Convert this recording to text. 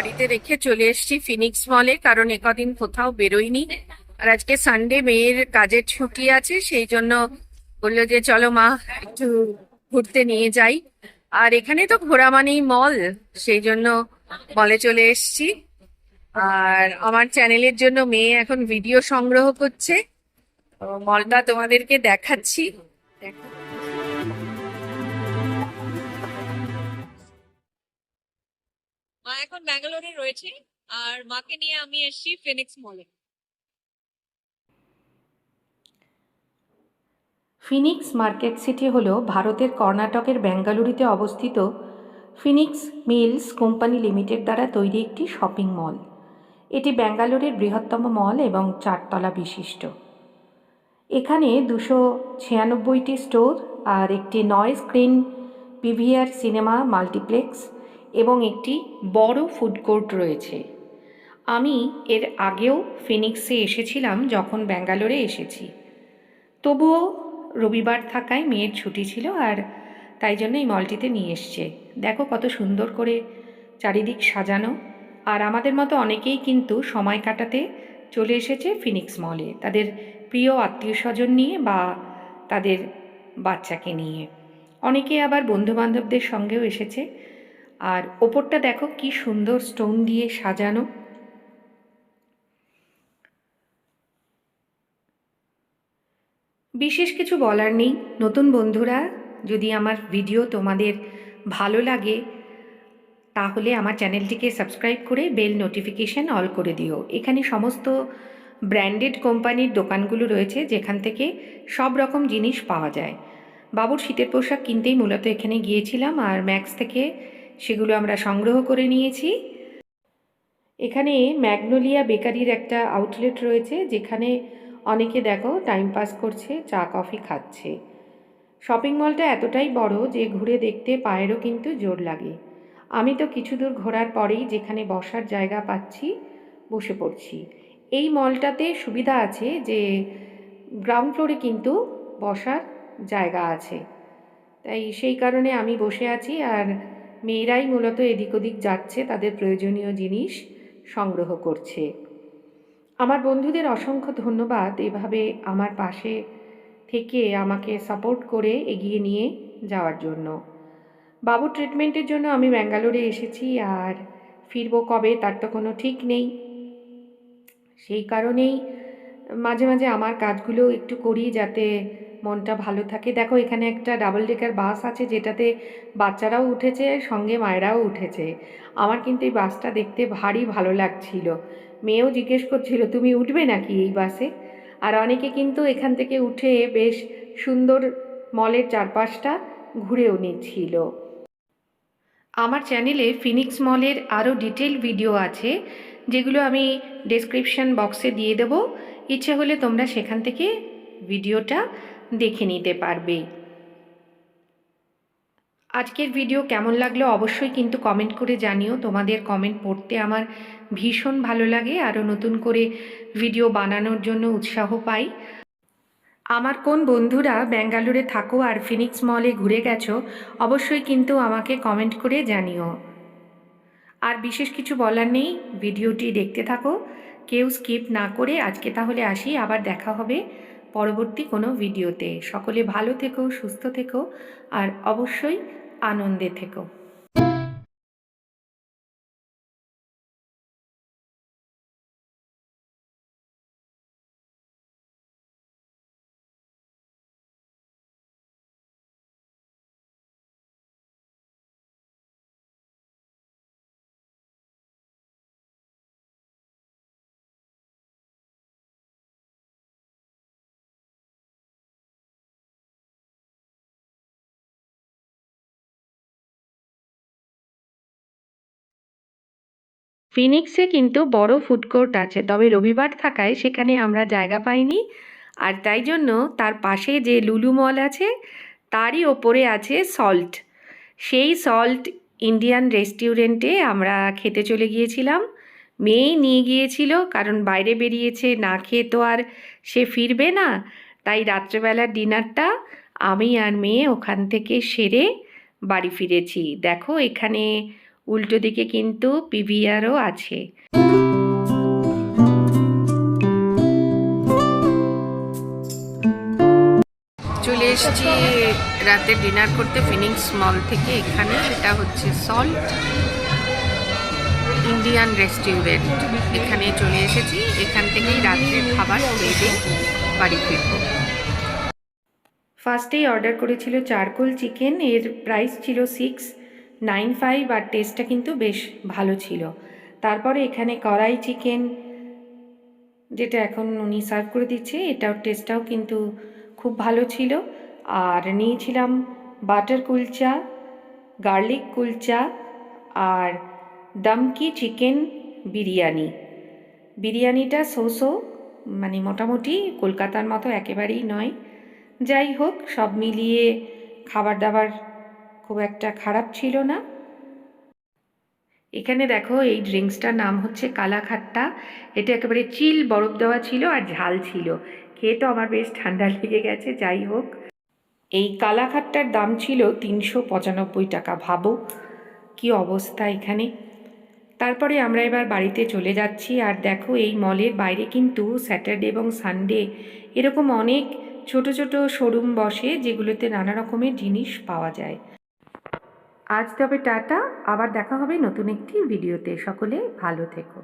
বাড়িতে রেখে চলে এসেছি ফিনিক্স মলে কারণ একদিন কোথাও বেরোইনি। আর আজকে সানডে মেয়ের কাজের ছুটি আছে, সেই জন্য বলল যে, চলো মা, একটু ঘুরতে নিয়ে যাই। আর এখানে তো ঘোরা মানেই মল সেই জন্য মলে চলে এসেছি। আর আমার চ্যানেলের জন্য মেয়ে এখন ভিডিও সংগ্রহ করছে। মলটা তোমাদেরকে দেখাচ্ছি। দেখো। মা এখন ব্যাঙ্গালোরে রয়েছে। আর মাকে নিয়ে আমি এসেছি ফিনিক্স মলে ফিনিক্স মার্কেট সিটি হল ভারতের কর্ণাটকের বেঙ্গালুরুতে অবস্থিত ফিনিক্স মিলস কোম্পানি লিমিটেড দ্বারা তৈরি একটি শপিং মল এটি ব্যাঙ্গালোরের বৃহত্তম মল এবং চারতলা বিশিষ্ট। এখানে দুশো ছিয়ানব্বইটি স্টোর আর একটি নয় স্ক্রিন পিভিআর সিনেমা মাল্টিপ্লেক্স এবং একটি বড় ফুড কোর্ট রয়েছে। আমি এর আগেও ফিনিক্সে এসেছিলাম যখন ব্যাঙ্গালোরে এসেছি। তবুও রবিবার থাকায় মেয়ের ছুটি ছিল আর তাই জন্য এই মলটিতে নিয়ে এসছে। দেখো কত সুন্দর করে চারিদিক সাজানো। আর আমাদের মতো অনেকেই কিন্তু সময় কাটাতে চলে এসেছে ফিনিক্স মলে। তাদের প্রিয় আত্মীয় স্বজন নিয়ে বা তাদের বাচ্চাকে নিয়ে। অনেকে আবার বন্ধুবান্ধবদের সঙ্গেও এসেছে। আর ওপরটা দেখো কি সুন্দর স্টোন দিয়ে সাজানো। বিশেষ কিছু বলার নেই। নতুন বন্ধুরা, যদি আমার ভিডিও তোমাদের ভালো লাগে, তাহলে আমার চ্যানেলটিকে সাবস্ক্রাইব করে বেল নোটিফিকেশান অল করে দিও। এখানে সমস্ত ব্র্যান্ডেড কোম্পানির দোকানগুলো রয়েছে, যেখান থেকে সব রকম জিনিস পাওয়া যায়। বাবুর শীতের পোশাক কিনতেই মূলত এখানে গিয়েছিলাম, আর ম্যাক্স থেকে সেগুলো আমরা সংগ্রহ করে নিয়েছি। এখানে ম্যাগনোলিয়া বেকারির একটা আউটলেট রয়েছে, যেখানে অনেকে দেখো টাইম পাস করছে, চা, কফি খাচ্ছে। শপিং মলটা এতটাই বড় যে ঘুরে দেখতে পায়েরও কিন্তু জোর লাগে। আমি তো কিছু দূর ঘোরার পরেই যেখানে বসার জায়গা পাচ্ছি, বসে পড়ছি। এই মলটাতে সুবিধা আছে যে গ্রাউন্ড ফ্লোরে কিন্তু বসার জায়গা আছে। তাই সেই কারণে আমি বসে আছি আর মেয়েরাই মূলত এদিক ওদিক যাচ্ছে, তাদের প্রয়োজনীয় জিনিস সংগ্রহ করছে। আমার বন্ধুদের অসংখ্য ধন্যবাদ, এভাবে আমার পাশে থেকে আমাকে সাপোর্ট করে এগিয়ে নিয়ে যাওয়ার জন্য। বাবু ট্রিটমেন্টের জন্য আমি ব্যাঙ্গালোরে এসেছি, আর ফিরবো কবে তার তো কোনো ঠিক নেই। সেই কারণেই মাঝে মাঝে আমার কাজগুলো একটু করি যাতে মনটা ভালো থাকে। দেখো, এখানে একটা ডাবল ডেকার বাস আছে যেটাতে বাচ্চারাও উঠেছে, সঙ্গে মায়েরাও উঠেছে। আমার কিন্তু এই বাসটা দেখতে ভারী ভালো লাগছিল। মেয়েও জিজ্ঞেস করছিল, তুমি উঠবে নাকি এই বাসে আর অনেকে কিন্তু এখান থেকে উঠে বেশ সুন্দর মলের চারপাশটা ঘুরেও নিচ্ছিল। আমার চ্যানেলে ফিনিক্স মলের আরও ডিটেল ভিডিও আছে, যেগুলো আমি ডেসক্রিপশন বক্সে দিয়ে দেবো। ইচ্ছে হলে তোমরা সেখান থেকে ভিডিওটা দেখে নিতে পারবে। আজকের ভিডিও কেমন লাগল অবশ্যই কিন্তু কমেন্ট করে জানিও। তোমাদের কমেন্ট পড়তে আমার ভীষণ ভালো লাগে। আরও নতুন করে ভিডিও বানানোর জন্য উৎসাহ পাই। আমার কোন বন্ধুরা ব্যাঙ্গালোরে থাকো আর ফিনিক্স মলে ঘুরে গেছো, অবশ্যই কিন্তু আমাকে কমেন্ট করে জানিও। আর বিশেষ কিছু বলার নেই ভিডিওটি দেখতে থাকো। কেউ স্কিপ না করে আজকে তাহলে আসি, আবার দেখা হবে। পরবর্তী কোনো ভিডিওতে। সকলে ভালো থেকো সুস্থ থেকো আর অবশ্যই আনন্দে থেকো। ফিনিক্সে কিন্তু বড় ফুড কোর্ট আছে। তবে রবিবার থাকায় সেখানে আমরা জায়গা পাইনি। আর তাই জন্য তার পাশে যে লুলু মল আছে, তারই ওপরে আছে সল্ট সেই সল্ট ইন্ডিয়ান রেস্টুরেন্টে আমরা খেতে চলে গিয়েছিলাম। মেয়েই নিয়ে গিয়েছিল, কারণ বাইরে বেরিয়েছে, না খেয়ে তো আর সে ফিরবে না। তাই রাত্রেবেলার ডিনারটা আমি আর মেয়ে ওখান থেকে সেরে বাড়ি ফিরেছি। দেখো এখানে উল্টো দিকে কিন্তু পিভিআরও আছে। চলে এসেছি রাতে ডিনার করতে ফিনিক্স মল থেকে এখানে এটা হচ্ছে সল্ট ইন্ডিয়ান রেস্টুরেন্ট। এখানে চলে এসেছি এখান থেকেই রাত্রের খাবার খেয়ে বাড়ি ফিরবো। ফার্স্টেই অর্ডার করেছিল চারকোল চিকেন এর প্রাইস ছিল সিক্স নাইন ফাইভ আর টেস্টটা কিন্তু বেশ ভালো ছিল। তারপরে এখানে কড়াই চিকেন যেটা এখন উনি সার্ভ করে দিচ্ছে, এটাও টেস্টটাও কিন্তু খুব ভালো ছিল। আর নিয়েছিলাম বাটার কুলচা গার্লিক কুলচা আর দমকি চিকেন বিরিয়ানি। বিরিয়ানিটা সোসো মানে মোটামুটি কলকাতার মতো একেবারেই নয়। যাই হোক, সব মিলিয়ে খাবার দাবার খুব একটা খারাপ ছিল না। এখানে দেখো এই ড্রিঙ্কসটার নাম হচ্ছে কালাখাট্টা। এটা একেবারে চিল বরফ দেওয়া ছিল আর ঝাল ছিল। খেয়ে তো আমার বেশ ঠান্ডা লেগে গেছে, যাই হোক। এই কালাখাট্টার দাম ছিল তিনশো পঁচানব্বই টাকা, ভাবো কি অবস্থা এখানে। তারপরে আমরা এবার বাড়িতে চলে যাচ্ছি আর দেখো এই মলের বাইরে কিন্তু স্যাটারডে এবং সানডে এরকম অনেক ছোট ছোট শোরুম বসে যেগুলোতে নানা রকমের জিনিস পাওয়া যায়। আজ তবে টাটা আবার দেখা হবে নতুন একটি ভিডিওতে। সকলে ভালো থেকো।